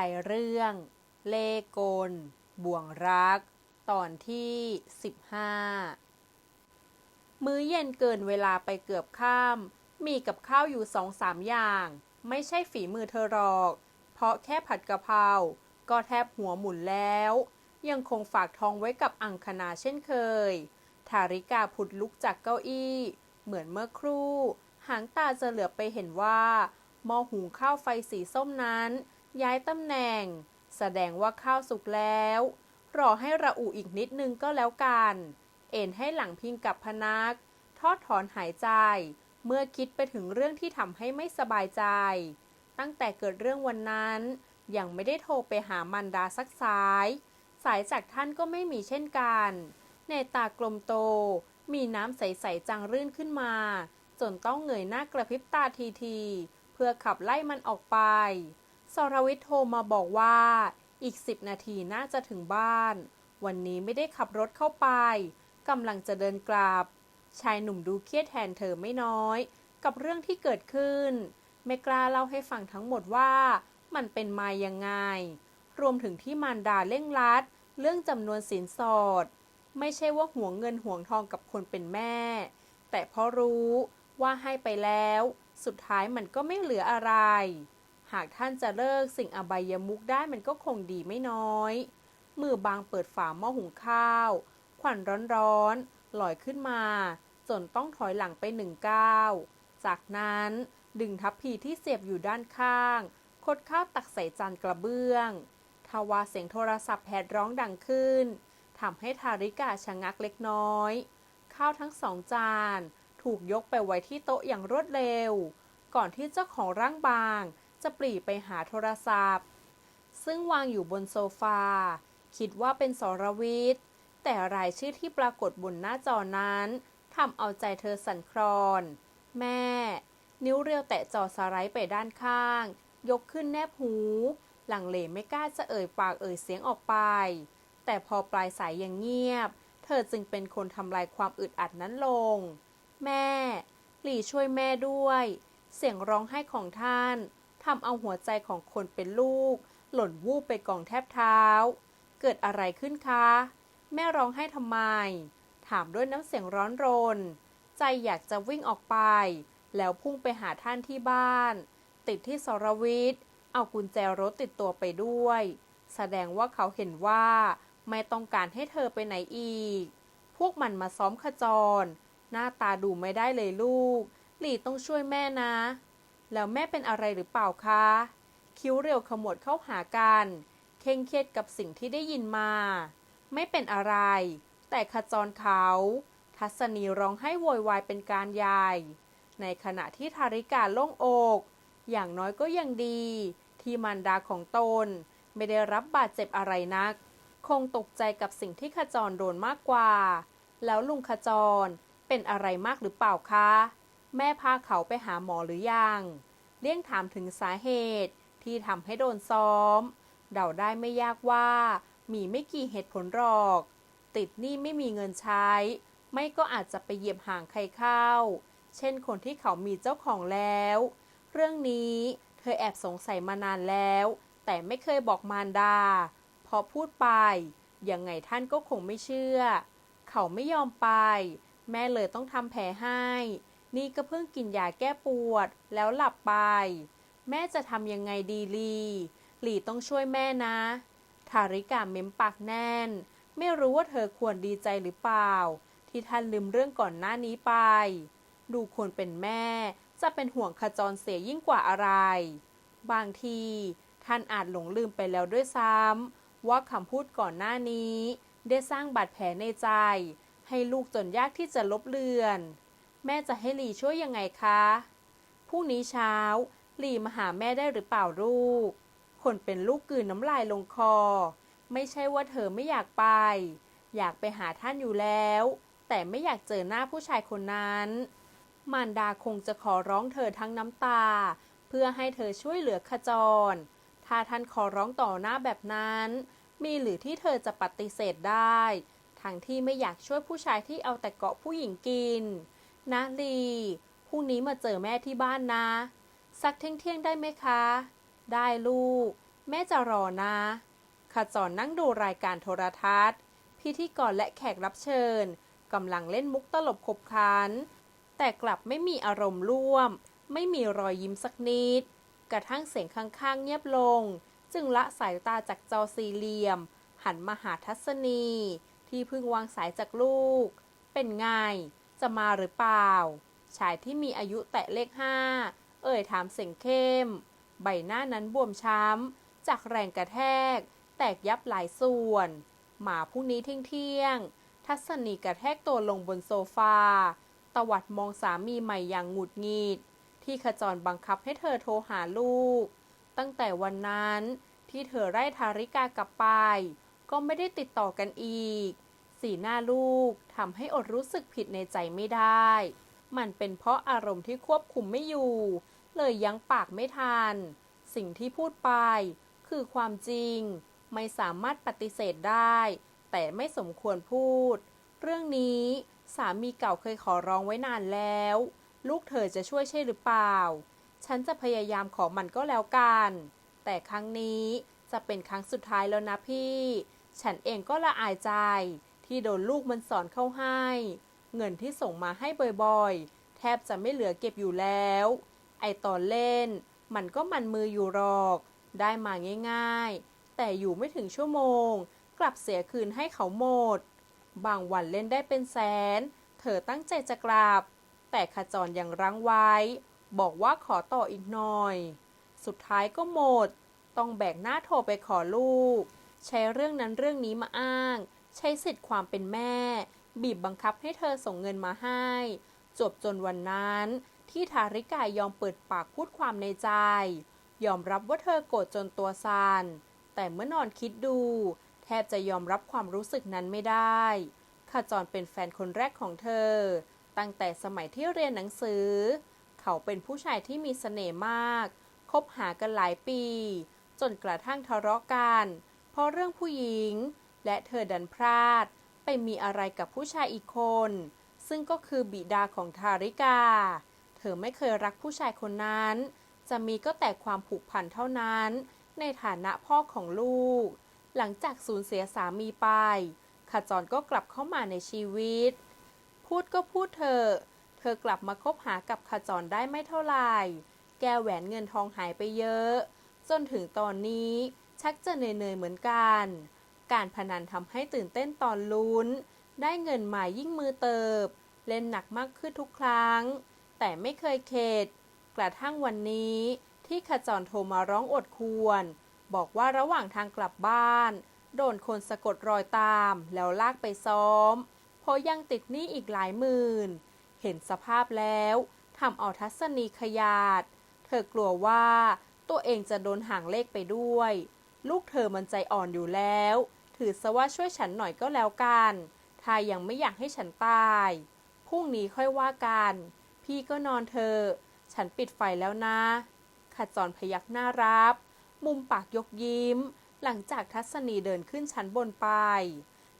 ายเรื่อง เลโกล บ่วงรัก ตอนที่ 15 มื้อเย็นเกินเวลาไปเกือบข้ามมีกับข้าวอยู่สองสามอย่าง ไม่ใช่ฝีมือเธอหรอก เพราะแค่ผัดกะเพรา ก็แทบหัวหมุนแล้ว ยังคงฝากทองไว้กับอังคณาเช่นเคยทาริกาผุดลุกจากเก้าอี้ เหมือนเมื่อครู่ หางตาจะเหลือไปเห็นว่าหม้อหุงข้าวไฟสีส้มนั้น ย้ายตำแหน่ง แสดงว่าข้าวสุกแล้ว รอให้ระอุอีกนิดนึงก็แล้วกัน เอ็นให้หลังพิงกับพนัก ทอดถอนหายใจ เมื่อคิดไปถึงเรื่องที่ทำให้ไม่สบายใจ ตั้งแต่เกิดเรื่องวันนั้น ยังไม่ได้โทรไปหามันดาสักสาย สายจากท่านก็ไม่มีเช่นกัน ในตากลมโต มีน้ำใสๆจังรื่นขึ้นมา จนต้องเงยหน้ากระพริบตาทีๆเพื่อขับไล่มันออกไป สรวิทย์โทรมาบอกว่า อีกสิบนาทีน่าจะถึงบ้าน วันนี้ไม่ได้ขับรถเข้าไปกำลังจะเดินกลับ ชายหนุ่มดูเครียดแทนเธอไม่น้อย กับเรื่องที่เกิดขึ้น ไม่กล้าเล่าให้ฟังทั้งหมดว่า มันเป็นมายังไง รวมถึงที่มารดาเร่งรัด เรื่องจำนวนสินสอด ไม่ใช่ว่าห่วงเงินห่วงทองกับคนเป็นแม่ แต่เพราะรู้ว่าให้ไปแล้ว สุดท้ายมันก็ไม่เหลืออะไร หากท่านจะเลิกสิ่งอบายมุกได้มันก็คงดีไม่น้อย มือบางเปิดฝาหม้อหุงข้าวควันร้อนๆลอยขึ้นมา จนต้องถอยหลังไปหนึ่งก้าว จากนั้นดึงทัพพีที่เสียบอยู่ด้านข้าง คดข้าวตักใส่จานกระเบื้อง ทว่าเสียงโทรศัพท์แผดร้องดังขึ้นทำให้ทาริกาชะงักเล็กน้อย ข้าวทั้งสองจาน ถูกยกไปไว้ที่โต๊ะอย่างรวดเร็ว ก่อนที่เจ้าของร่างบาง จะปรีไปหาโทรศัพท์ ซึ่งวางอยู่บนโซฟา คิดว่าเป็นสรวิทย์ แต่รายชื่อที่ปรากฏบนหน้าจอนั้นทำเอาใจเธอสั่นคลอน แม่ นิ้วเรียวแตะจอสไลด์ไปด้านข้าง ยกขึ้นแนบหู หลังเลไม่กล้าจะเอ่ยปากเอ่ยเสียงออกไป แต่พอปลายสายยังเงียบ เธอจึงเป็นคนทำลายความอึดอัดนั้นลง แม่ หลี่ช่วยแม่ด้วย เสียงร้องไห้ของท่าน ทำเอาหัวใจของคนเป็นลูก หล่นวูบไปกองแทบเท้า เกิดอะไรขึ้นคะ แม่ร้องไห้ทำไม ถามด้วยน้ำเสียงร้อนรน ใจอยากจะวิ่งออกไป แล้วพุ่งไปหาท่านที่บ้าน ติดที่สรวิทย์เอากุญแจรถติดตัวไปด้วย แสดงว่าเขาเห็นว่า ไม่ต้องการให้เธอไปไหนอีก พวกมันมาซ้อมขจร หน้าตาดูไม่ได้เลยลูก หลีต้องช่วยแม่นะ แล้วแม่เป็นอะไรหรือเปล่าคะ คิ้วเรียวขมวดเข้าหากัน เคร่งเครียดกับสิ่งที่ได้ยินมา ไม่เป็นอะไร แต่ขจรเขา ทัศนีร้องให้โวยวายเป็นการใหญ่ ในขณะที่ทาริกาโล่งอก อย่างน้อยก็ยังดี ที่มารดาของตน ไม่ได้รับบาดเจ็บอะไรนัก คงตกใจกับสิ่งที่ขจรโดนมากกว่า แล้วลุงขจรเป็นอะไรมากหรือเปล่าคะ แม่พาเขาไปหาหมอหรือยัง เลี่ยงถามถึงสาเหตุที่ทำให้โดนซ้อม เดาได้ไม่ยากว่า มีไม่กี่เหตุผลหรอก ติดหนี้ไม่มีเงินใช้ ไม่ก็อาจจะไปเหยียบห่างใครเข้า เช่นคนที่เขามีเจ้าของแล้ว เรื่องนี้เธอแอบสงสัยมานานแล้ว แต่ไม่เคยบอกมารดา พอพูดไป ยังไงท่านก็คงไม่เชื่อ เขาไม่ยอมไป แม่เลยต้องทำแผลให้ นี่ก็เพิ่งกินยาแก้ปวดแล้วหลับไป แม่จะทำยังไงดีลีหลีต้องช่วยแม่นะ ทาริกาเม้มปากแน่น ไม่รู้ว่าเธอควรดีใจหรือเปล่า ที่ท่านลืมเรื่องก่อนหน้านี้ไป ดูคนเป็นแม่ จะเป็นห่วงขจรเสียยิ่งกว่าอะไร บางที ท่านอาจหลงลืมไปแล้วด้วยซ้ำว่าคำพูดก่อนหน้านี้ ได้สร้างบาดแผลในใจ ให้ลูกจนยากที่จะลบเลือน แม่จะให้ลีช่วยยังไงคะ พรุ่งนี้เช้าลีมาหาแม่ได้หรือเปล่าลูก คนเป็นลูกกืนน้ำลายลงคอ ไม่ใช่ว่าเธอไม่อยากไป อยากไปหาท่านอยู่แล้ว แต่ไม่อยากเจอหน้าผู้ชายคนนั้น มารดาคงจะขอร้องเธอทั้งน้ำตา เพื่อให้เธอช่วยเหลือขจร ถ้าท่านขอร้องต่อหน้าแบบนั้น มีหรือที่เธอจะปฏิเสธได้ ทั้งที่ไม่อยากช่วยผู้ชายที่เอาแต่เกาะผู้หญิงกิน นะลีพรุ่งนี้มาเจอแม่ที่บ้านนะ สักเที่ยงเที่ยงได้ไหมคะ ได้ลูก แม่จะรอนะขจรนั่งดูรายการโทรทัศน์ พิธีกรและแขกรับเชิญกำลังเล่นมุกตลบขบขัน แต่กลับไม่มีอารมณ์ร่วม ไม่มีรอยยิ้มสักนิด กระทั่งเสียงข้างๆเงียบลง จึงละสายตาจากจอสี่เหลี่ยม หันมาหาทัศนี ที่เพิ่งวางสายจากลูก เป็นไง จะมาหรือเปล่า ชายที่มีอายุแตะเลขห้า เอ่ยถามเสียงเข้ม ใบหน้านั้นบวมช้ำ จากแรงกระแทก แตกยับหลายส่วน หมาผู้นี้เที่ยงๆทัศนีกระแทกตัวลงบนโซฟา ตวัดมองสามีใหม่อย่างหงุดหงิด ที่ขจรบังคับให้เธอโทรหาลูก ตั้งแต่วันนั้นที่เธอไล่ทาริกากลับไป ก็ไม่ได้ติดต่อกันอีก สีหน้าลูก ทำให้อดรู้สึกผิดในใจไม่ได้ มันเป็นเพราะอารมณ์ที่ควบคุมไม่อยู่ เลยยั้งปากไม่ทัน สิ่งที่พูดไป คือความจริง ไม่สามารถปฏิเสธได้ แต่ไม่สมควรพูด เรื่องนี้สามีเก่าเคยขอร้องไว้นานแล้ว ลูกเธอจะช่วยใช่หรือเปล่า ฉันจะพยายามขอมันก็แล้วกัน แต่ครั้งนี้จะเป็นครั้งสุดท้ายแล้วนะพี่ ฉันเองก็ละอายใจ ที่โดนลูกมันสอนเข้าให้ เงินที่ส่งมาให้บ่อยๆ แทบจะไม่เหลือเก็บอยู่แล้ว ไอตอนเล่น มันก็มันมืออยู่หรอก ได้มาง่ายๆ แต่อยู่ไม่ถึงชั่วโมง กลับเสียคืนให้เขาหมด บางวันเล่นได้เป็นแสน เธอตั้งใจจะกลับ แต่ขจรยังรั้งไว้ บอกว่าขอต่ออีกหน่อย สุดท้ายก็หมด ต้องแบกหน้าโทรไปขอลูก ใช้เรื่องนั้นเรื่องนี้มาอ้าง ใช้สิทธิ์ความเป็นแม่ บีบบังคับให้เธอส่งเงินมาให้ จบจนวันนั้น ที่ทาริกายอมเปิดปากพูดความในใจ ยอมรับว่าเธอโกรธจนตัวสั่นแต่เมื่อนอนคิดดู แทบจะยอมรับความรู้สึกนั้นไม่ได้ขจรเป็นแฟนคนแรกของเธอ ตั้งแต่สมัยที่เรียนหนังสือ เขาเป็นผู้ชายที่มีเสน่ห์มาก คบหากันหลายปี จนกระทั่งทะเลาะกัน เพราะเรื่องผู้หญิง และเธอดันพลาด ไปมีอะไรกับผู้ชายอีกคน ซึ่งก็คือบิดาของทาริกา เธอไม่เคยรักผู้ชายคนนั้น จะมีก็แต่ความผูกพันเท่านั้น ในฐานะพ่อของลูก หลังจากสูญเสียสามีไปขจรก็กลับเข้ามาในชีวิต พูดก็พูดเธอ เธอกลับมาคบหากับขจรได้ไม่เท่าไหร่ แกแหวนเงินทองหายไปเยอะ จนถึงตอนนี้ชักจะเหนื่อยๆเหมือนกัน การพนันทำให้ตื่นเต้นตอนลุ้น ได้เงินหมายิ่งมือเติบ เล่นหนักมากขึ้นทุกครั้ง แต่ไม่เคยเข็ดกระทั่งวันนี้ที่ขจรโทรมาร้องอดควร บอกว่าระหว่างทางกลับบ้าน โดนคนสะกดรอยตามแล้วลากไปซ้อม เพราะยังติดหนี้อีกหลายหมื่น เห็นสภาพแล้วทำเอาทัศนีขยาด เธอกลัวว่าตัวเองจะโดนห่างเลขไปด้วย ลูกเธอมันใจอ่อนอยู่แล้ว ถือซะว่าช่วยฉันหน่อยก็แล้วกัน ถ้ายังไม่อยากให้ฉันตาย พรุ่งนี้ค่อยว่ากัน พี่ก็นอนเธอ ฉันปิดไฟแล้วนะขจรพยักหน้ารับ มุมปากยกยิ้ม หลังจากทัศนีเดินขึ้นชั้นบนไป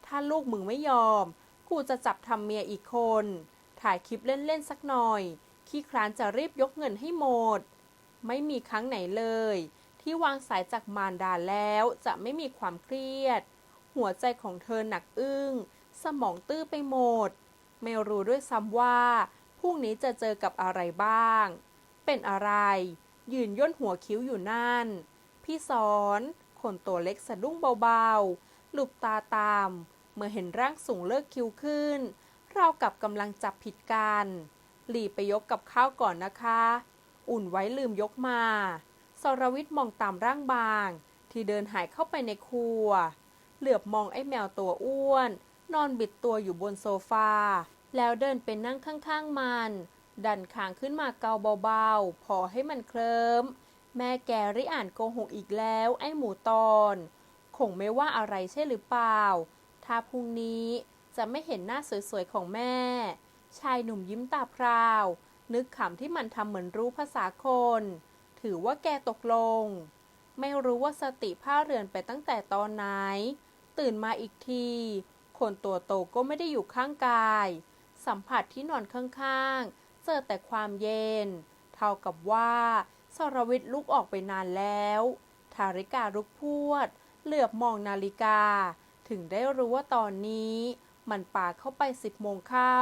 ถ้าลูกมึงไม่ยอม กูจะจับทำเมียอีกคน ถ่ายคลิปเล่นๆสักหน่อย ขี้คร้านจะรีบยกเงินให้หมด ไม่มีครั้งไหนเลย ที่วางสายจากมารดาแล้วจะไม่มีความเครียด หัวใจของเธอหนักอึ้ง สมองตื้อไปหมด ไม่รู้ด้วยซ้ำว่าพรุ่งนี้จะเจอกับอะไรบ้าง เป็นอะไร ยืนย่นหัวคิ้วอยู่นั่น พี่สอน คนตัวเล็กสะดุ้งเบาๆ หลุบตาตาม เมื่อเห็นร่างสูงเลิกคิ้วขึ้น เรากับกำลังจับผิดกัน หลีไปยกกับข้าวก่อนนะคะ อุ่นไว้ลืมยกมา สรวิทย์มองตามร่างบาง ที่เดินหายเข้าไปในครัว เหลือบมองไอ้แมวตัวอ้วน นอนบิดตัวอยู่บนโซฟา แล้วเดินไปนั่งข้างๆมัน ดันคางขึ้นมาเกาเบาๆ พอให้มันเคลิ้มแม่แกริอ่านโกหกอีกแล้วไอ้หมูตอน คงไม่ว่าอะไรใช่หรือเปล่า ถ้าพรุ่งนี้จะไม่เห็นหน้าสวยๆของแม่ ชายหนุ่มยิ้มตาพราว นึกขำที่มันทำเหมือนรู้ภาษาคน ถือว่าแกตกลง ไม่รู้ว่าสติผ้าเรือนไปตั้งแต่ตอนไหน ตื่นมาอีกทีคนตัวโตก็ไม่ได้อยู่ข้างกาย สัมผัสที่นอนข้างๆ เจอแต่ความเย็น เท่ากับว่าสรวิทย์ลุกออกไปนานแล้ว ทาริกาลุกพวด เหลือบมองนาฬิกา ถึงได้รู้ว่าตอนนี้ มันป่าเข้าไปสิบโมงเข้า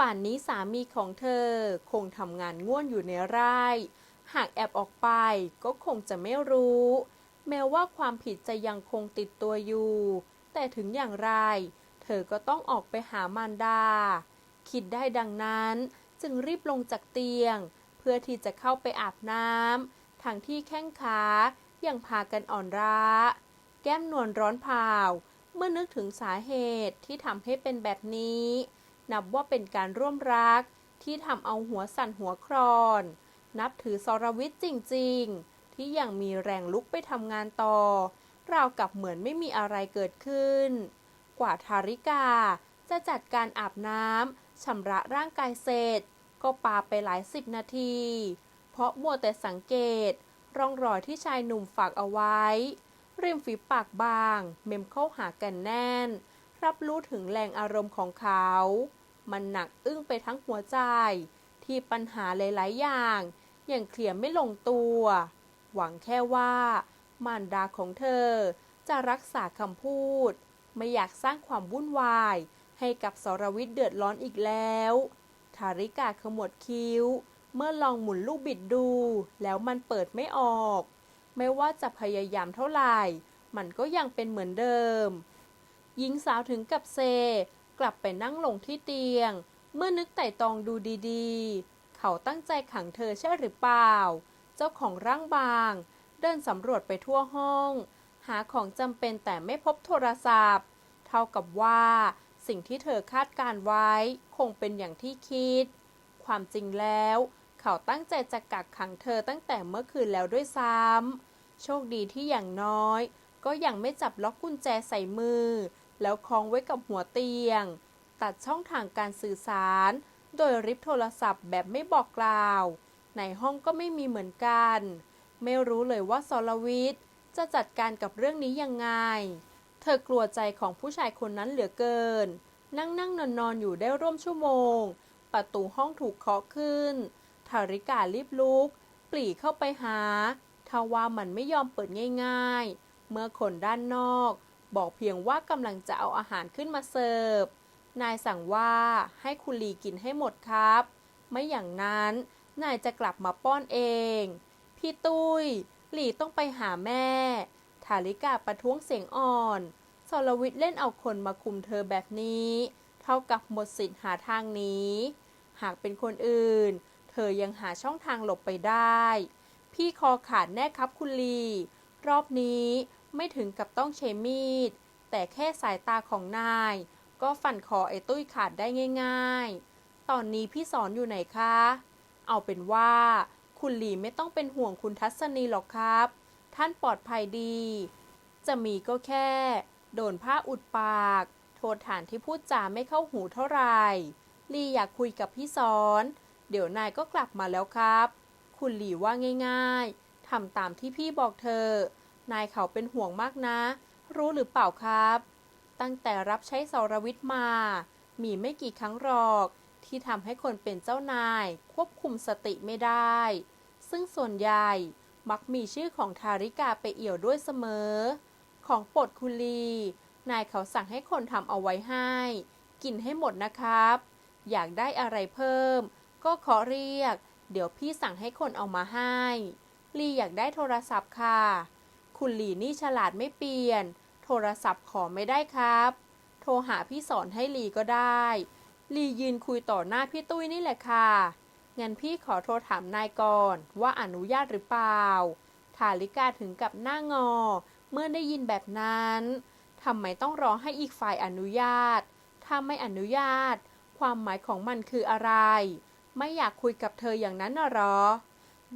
ป่านนี้สามีของเธอคงทำงานง่วนอยู่ในไร่ หากแอบออกไปก็คงจะไม่รู้ แม้ว่าความผิดจะยังคงติดตัวอยู่ แต่ถึงอย่างไร เธอก็ต้องออกไปหามารดา คิดได้ดังนั้นจึงรีบลงจากเตียง เพื่อที่จะเข้าไปอาบน้ำทั้งที่แข้งขายังพากันอ่อนล้า แก้มนวลร้อนเผาเมื่อนึกถึงสาเหตุที่ทำให้เป็นแบบนี้ นับว่าเป็นการร่วมรักที่ทำเอาหัวสั่นหัวครอน นับถือสรวิทย์จริง ๆ ที่ยังมีแรงลุกไปทำงานต่อ ราวกับเหมือนไม่มีอะไรเกิดขึ้น กว่าทาริกาจะจัดการอาบน้ำชำระร่างกายเสร็จ ก็ปาไปหลายสิบนาที เพราะมัวแต่สังเกต ร่องรอยที่ชายหนุ่มฝากเอาไว้ ริมฝีปากบาง เมมเข้าหากันแน่น รับรู้ถึงแรงอารมณ์ของเขา มันหนักอึ้งไปทั้งหัวใจ ที่ปัญหาหลาย ๆ อย่างยังเคลียร์ไม่ลงตัว หวังแค่ว่า มารดาของเธอ จะรักษาคำพูด ไม่อยากสร้างความวุ่นวาย ให้กับสรวิทย์เดือดร้อนอีกแล้ว ทาริกาขมวดคิ้ว เมื่อลองหมุนลูกบิดดู แล้วมันเปิดไม่ออก ไม่ว่าจะพยายามเท่าไหร่ มันก็ยังเป็นเหมือนเดิม หญิงสาวถึงกับเซ กลับไปนั่งลงที่เตียง เมื่อนึกไต่ตองดูดีๆ เขาตั้งใจขังเธอใช่หรือเปล่า เจ้าของร่างบาง เดินสำรวจไปทั่วห้อง หาของจำเป็นแต่ไม่พบโทรศัพท์ เท่ากับว่าสิ่งที่เธอคาดการไว้คงเป็นอย่างที่คิด ความจริงแล้ว เขาตั้งใจจะกักขังเธอตั้งแต่เมื่อคืนแล้วด้วยซ้ำโชคดีที่อย่างน้อย ก็ยังไม่จับล็อกกุญแจใส่มือ แล้วคล้องไว้กับหัวเตียง ตัดช่องทางการสื่อสาร โดยริบโทรศัพท์แบบไม่บอกกล่าว ในห้องก็ไม่มีเหมือนกัน ไม่รู้เลยว่าสรวิทย์จะจัดการกับเรื่องนี้ยังไง เธอกลัวใจของผู้ชายคนนั้นเหลือเกิน นั่งนั่งนอนนอนอยู่ได้ร่วมชั่วโมง ประตูห้องถูกเคาะขึ้นทาริการีบลุก ปลีเข้าไปหาทว่ามันไม่ยอมเปิดง่ายๆ เมื่อคนด้านนอก บอกเพียงว่ากำลังจะเอาอาหารขึ้นมาเสิร์ฟ นายสั่งว่าให้คุณลีกินให้หมดครับ ไม่อย่างนั้นนายจะกลับมาป้อนเอง พี่ตุ้ย หลีต้องไปหาแม่ ทาริกาประท้วงเสียงอ่อนสรวิทย์เล่นเอาคนมาคุมเธอแบบนี้ เท่ากับหมดสิทธิ์หาทางนี้ หากเป็นคนอื่น เธอยังหาช่องทางหลบไปได้ พี่คอขาดแน่ครับคุณลี รอบนี้ไม่ถึงกับต้องใช้มีด แต่แค่สายตาของนาย ก็ฟันคอไอ้ตุ้ยขาดได้ง่าย ๆ ตอนนี้พี่สอนอยู่ไหนคะ เอาเป็นว่า คุณหลีไม่ต้องเป็นห่วงคุณทัศนีหรอกครับ ท่านปลอดภัยดี จะมีก็แค่ โดนผ้าอุดปาก โทษฐานที่พูดจาไม่เข้าหูเท่าไหร่ลีอยากคุยกับพี่สอน เดี๋ยวนายก็กลับมาแล้วครับ คุณหลีว่าง่ายๆทำตามที่พี่บอกเธอ นายเขาเป็นห่วงมากนะ รู้หรือเปล่าครับ ตั้งแต่รับใช้สรวิทย์มา มีไม่กี่ครั้งหรอก ที่ทำให้คนเป็นเจ้านาย ควบคุมสติไม่ได้ ซึ่งส่วนใหญ่มักมีชื่อของทาริกาไปเอี่ยวด้วยเสมอ ของปดคุลี นายเขาสั่งให้คนทำเอาไว้ให้ กินให้หมดนะครับ อยากได้อะไรเพิ่ม ก็ขอเรียก เดี๋ยวพี่สั่งให้คนเอามาให้ ลีอยากได้โทรศัพท์ค่ะ คุณลีนี่ฉลาดไม่เปลี่ยน โทรศัพท์ขอไม่ได้ครับ โทรหาพี่สอนให้ลีก็ได้ ลียืนคุยต่อหน้าพี่ตุ้ยนี่แหละค่ะงั้นพี่ขอโทรถามนายก่อนว่าอนุญาตหรือเปล่า ทาลิกาถึงกับหน้างอ เมื่อได้ยินแบบนั้นทำไมต้องรอให้อีกฝ่ายอนุญาต ถ้าไม่อนุญาต ความหมายของมันคืออะไร ไม่อยากคุยกับเธออย่างนั้นหรอ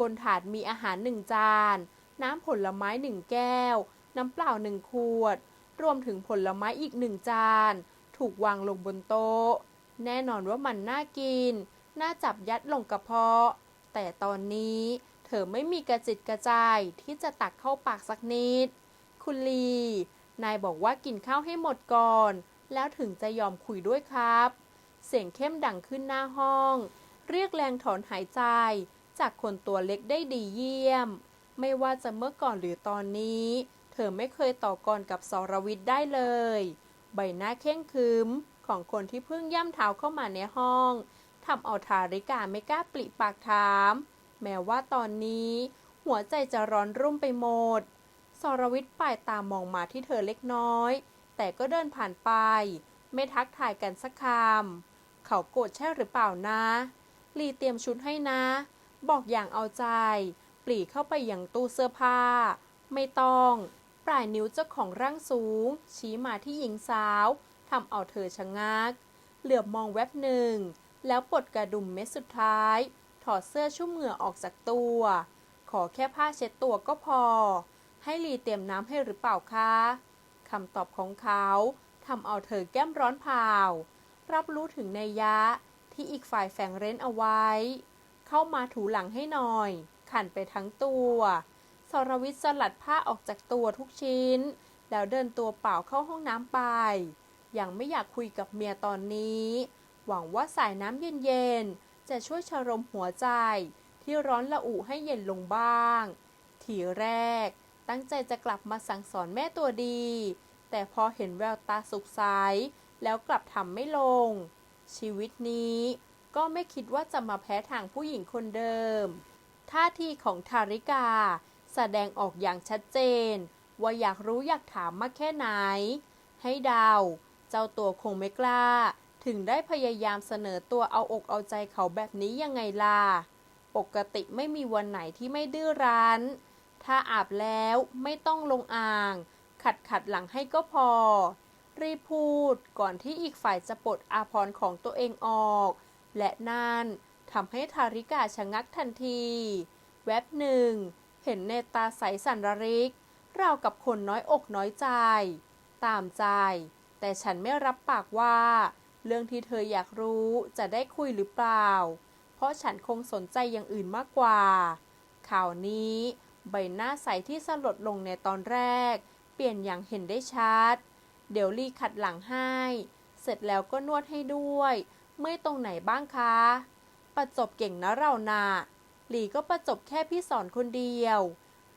บนถาดมีอาหารหนึ่งจาน น้ำผลไม้หนึ่งแก้ว น้ำเปล่าหนึ่งขวด รวมถึงผลไม้อีกหนึ่งจาน ถูกวางลงบนโต๊ะ แน่นอนว่ามันน่ากิน น่าจับยัดลงกระเพาะ แต่ตอนนี้เธอไม่มีกระจิตกระใจายที่จะตักเข้าปากสักนิด คุณลี นายบอกว่ากินข้าวให้หมดก่อน แล้วถึงจะยอมคุยด้วยครับ เสียงเข้มดังขึ้นหน้าห้อง เรียกแรงถอนหายใจ จากคนตัวเล็กได้ดีเยี่ยม ไม่ว่าจะเมื่อก่อนหรือตอนนี้ เธอไม่เคยต่อกรกับสรวิทย์ได้เลย ใบหน้าเข่งครึม ของคนที่เพิ่งย่ำเท้าเข้ามาในห้องทำเอาทาริกาไม่กล้าปลิปากถาม แม้ว่าตอนนี้ หัวใจจะร้อนรุ่มไปหมดสรวิทย์ป่ายตามองมาที่เธอเล็กน้อย แต่ก็เดินผ่านไป ไม่ทักทายกันสักคำเขาโกรธใช่หรือเปล่านะลีเตรียมชุดให้นะ บอกอย่างเอาใจ ปลีเข้าไปอย่างตู้เสื้อผ้า ไม่ต้อง ปลายนิ้วเจ้าของร่างสูง ชี้มาที่หญิงสาวำเอาเธอชะงัก เหลือบมองแวบหนึ่ง แล้วปลดกระดุมเม็ดสุดท้าย ถอดเสื้อชุ่มเหงื่อออกจากตัว ขอแค่ผ้าเช็ดตัวก็พอ ให้ลีเตรียมน้ำให้หรือเปล่าคะคำตอบของเขาทำเอาเธอแก้มร้อนเผารับรู้ถึงในยยะที่อีกฝ่ายแฝงเร้นเอาไว้ เข้ามาถูหลังให้หน่อย ขันไปทั้งตัวสรวิทย์สลัดผ้าออกจากตัวทุกชิ้น แล้วเดินตัวเปล่าเข้าห้องน้ำไป ยังไม่อยากคุยกับเมียตอนนี้ หวังว่าสายน้ำเย็นๆ จะช่วยชโรมหัวใจ ที่ร้อนละอุให้เย็นลงบ้าง ทีแรก ตั้งใจจะกลับมาสั่งสอนแม่ตัวดี แต่พอเห็นแววตาสุขใสแล้วกลับทำไม่ลง ชีวิตนี้ก็ไม่คิดว่าจะมาแพ้ทางผู้หญิงคนเดิม ท่าทีของทาริกา แสดงออกอย่างชัดเจน ว่าอยากรู้อยากถามมากแค่ไหน ให้เดา เจ้าตัวคงไม่กล้า ถึงได้พยายามเสนอตัวเอาอกเอาใจเขาแบบนี้ยังไงล่ะ ปกติไม่มีวันไหนที่ไม่ดื้อรั้น ถ้าอาบแล้วไม่ต้องลงอ่าง ขัดขัดหลังให้ก็พอ รีบพูดก่อนที่อีกฝ่ายจะปลดอาภรของตัวเองออก และนั่นทำให้ทาริกาชะงักทันที แวบหนึ่ง เห็นในตาใสสันระริก ราวกับคนน้อยอกน้อยใจ ตามใจ แต่ฉันไม่รับปากว่า เรื่องที่เธออยากรู้จะได้คุยหรือเปล่า เพราะฉันคงสนใจอย่างอื่นมากกว่า ข่าวนี้ใบหน้าใสที่สลดลงในตอนแรก เปลี่ยนอย่างเห็นได้ชัด เดี๋ยวลีขัดหลังให้ เสร็จแล้วก็นวดให้ด้วยเมื่อตรงไหนบ้างคะ ประจบเก่งนะเรานาหลีก็ประจบแค่พี่สอนคนเดียว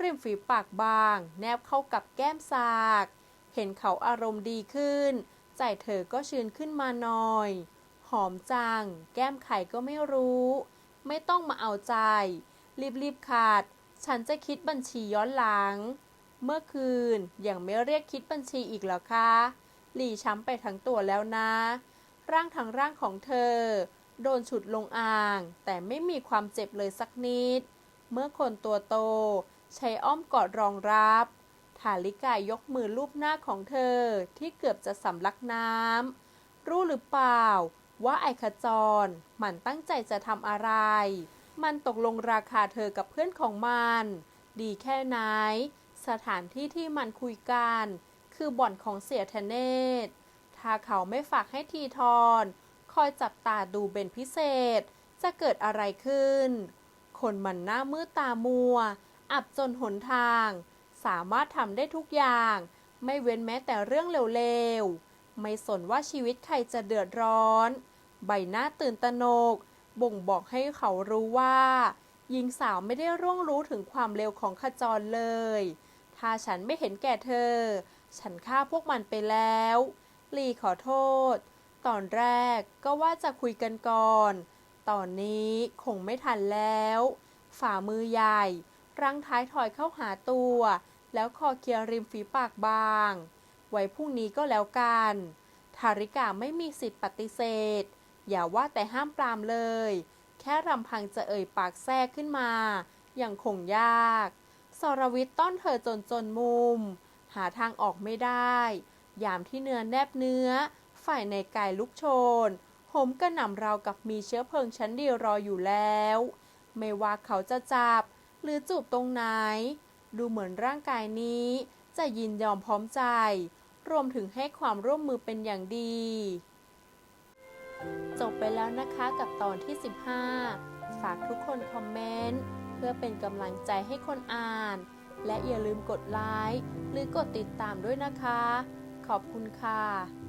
ริมฝีปากบาง แนบเข้ากับแก้มสาก เห็นเขาอารมณ์ดีขึ้น ใจเธอก็ชื้นขึ้นมาหน่อย หอมจัง แก้มไข่ก็ไม่รู้ ไม่ต้องมาเอาใจ รีบๆขาด ฉันจะคิดบัญชีย้อนหลัง เมื่อคืนยังไม่เรียกคิดบัญชีอีกเหรอคะ หลี่ช้ำไปทั้งตัวแล้วนะ ร่างทั้งร่างของเธอ โดนฉุดลงอ่าง แต่ไม่มีความเจ็บเลยสักนิด เมื่อคนตัวโตใช้อ้อมกอดรองรับ ถาลิกายกมือลูบหน้าของเธอที่เกือบจะสำลักน้ำ รู้หรือเปล่า ว่าไอขจร มันตั้งใจจะทำอะไร มันตกลงราคาเธอกับเพื่อนของมัน ดีแค่ไหน สถานที่ที่มันคุยกัน คือบ่อนของเสียธเนศถ้าเขาไม่ฝากให้ทีทอน คอยจับตาดูเป็นพิเศษ จะเกิดอะไรขึ้น คนมันหน้ามืดตามัว อับจนหนทาง สามารถทำได้ทุกอย่าง ไม่เว้นแม้แต่เรื่องเร็วๆ ไม่สนว่าชีวิตใครจะเดือดร้อน ใบหน้าตื่นตระหนก บ่งบอกให้เขารู้ว่าหญิงสาวไม่ได้ร่วงรู้ถึงความเร็วของขจรเลย ถ้าฉันไม่เห็นแก่เธอ ฉันฆ่าพวกมันไปแล้ว ลีขอโทษ ตอนแรกก็ว่าจะคุยกันก่อน ตอนนี้คงไม่ทันแล้ว ฝ่ามือใหญ่ รังท้ายถอยเข้าหาตัว แล้วคอเคลียริมฝีปากบาง ไว้พรุ่งนี้ก็แล้วกัน ทาริกาไม่มีสิทธิ์ปฏิเสธ อย่าว่าแต่ห้ามปรามเลย แค่รำพังจะเอ่ยปากแทรกขึ้นมาอย่างคงยากสรวิทย์ต้อนเธอจนจนมุม หาทางออกไม่ได้ ยามที่เนื้อแนบเนื้อ ฝ่ายในกายลุกโชนโหมกระหน่ำราวกับมีเชื้อเพลิงชั้นดีรออยู่แล้ว ไม่ว่าเขาจะจับ หรือจูบตรงไหน ดูเหมือนร่างกายนี้ จะยินยอมพร้อมใจ รวมถึงให้ความร่วมมือเป็นอย่างดี จบไปแล้วนะคะกับตอนที่ 15 ฝากทุกคนคอมเมนต์ เพื่อเป็นกำลังใจให้คนอ่าน และอย่าลืมกดไลค์หรือกดติดตามด้วยนะคะ ขอบคุณค่ะ